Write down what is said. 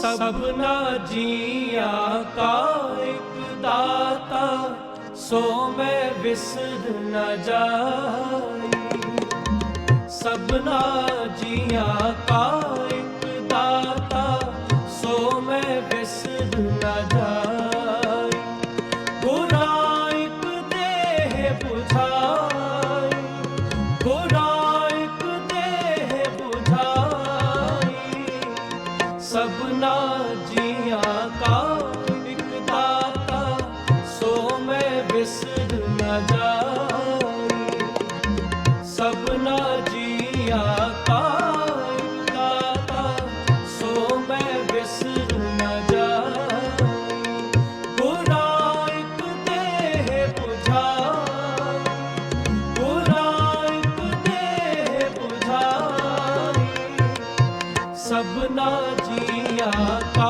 ਸਭਨਾ ਜੀਆ ਕਾ ਇੱਕ ਦਾਤਾ, ਸੋ ਮੈਂ ਵਿਸਰ ਨਾ ਜਾਈ ਸਭਨਾ ਜੀਆ ਕਾ ਇੱਕ ਦਾਤਾ, ਸੋ ਮੈਂ ਵਿਸਰ ਨਾ ਜਾਈ ਗੁਰਾਂ ਇੱਕ ਦੇਹ 부 ਸਭਨਾ ਜੀਆਂ ਕਾ ਇੱਕ ਦਾਤਾ ਸੋ ਮੈਂ ਵਿਸਰ ਨਾ ਜਾਈ ਸਭਨਾ ਜੀਆ ਕਾ